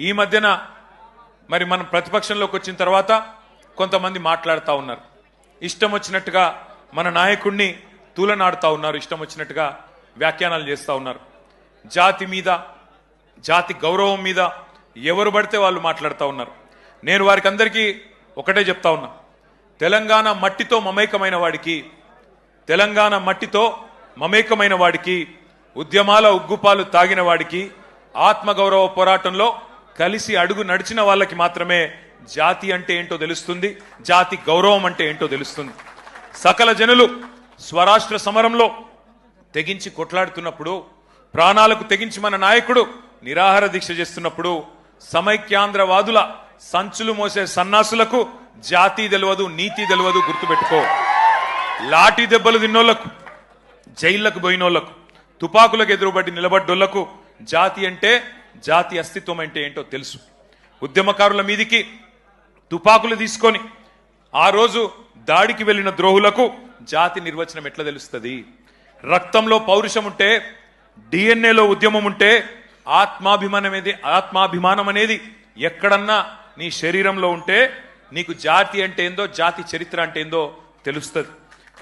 ఈ మధ్యన మరి మనం ప్రతిపక్షంలోకి వచ్చిన తర్వాత కొంతమంది మాట్లాడుతూ ఉన్నారు. ఇష్టం వచ్చినట్టుగా మన నాయకుడిని తూలనాడుతూ ఉన్నారు ఇష్టం వచ్చినట్టుగా వ్యాఖ్యానాలు చేస్తూ ఉన్నారు. జాతి మీద జాతి గౌరవం మీద ఎవరు పడితే వాళ్ళు మాట్లాడుతూ ఉన్నారు. నేను వారికి అందరికీ ఒకటే చెప్తా ఉన్నా. తెలంగాణ మట్టితో మమేకమైన వాడికి తెలంగాణ మట్టితో మమేకమైన వాడికి ఉద్యమాల ఉగ్గుపాలు తాగిన వాడికి ఆత్మగౌరవ పోరాటంలో కలిసి అడుగు నడిచిన వాళ్ళకి మాత్రమే జాతి అంటే ఏంటో తెలుస్తుంది జాతి గౌరవం అంటే ఏంటో తెలుస్తుంది. సకల జనులు స్వరాష్ట్ర సమరంలో తెగించి కొట్లాడుతున్నప్పుడు ప్రాణాలకు తెగించి మన నాయకుడు నిరాహార దీక్ష చేస్తున్నప్పుడు సమైక్యాంధ్రవాదుల సంచులు మోసే సన్నాసులకు జాతి తెలియదు నీతి తెలియదు గుర్తుపెట్టుకో. లాఠీ దెబ్బలు తిన్నోళ్ళకు జైళ్ళకు పోయినోళ్ళకు తుపాకులకు ఎదురుబడి నిలబడ్డోళ్ళకు జాతి అంటే జాతి అస్తిత్వం అంటే ఏంటో తెలుసు. ఉద్యమకారుల మీదికి తుపాకులు తీసుకొని ఆ రోజు దాడికి వెళ్ళిన ద్రోహులకు జాతి నిర్వచనం ఎట్లా తెలుస్తుంది? రక్తంలో పౌరుషం ఉంటే డిఎన్ఏలో ఉద్యమం ఉంటే ఆత్మాభిమానం అనేది ఆత్మాభిమానం అనేది ఎక్కడన్నా నీ శరీరంలో ఉంటే నీకు జాతి అంటే ఏందో జాతి చరిత్ర అంటే ఏందో తెలుస్తుంది.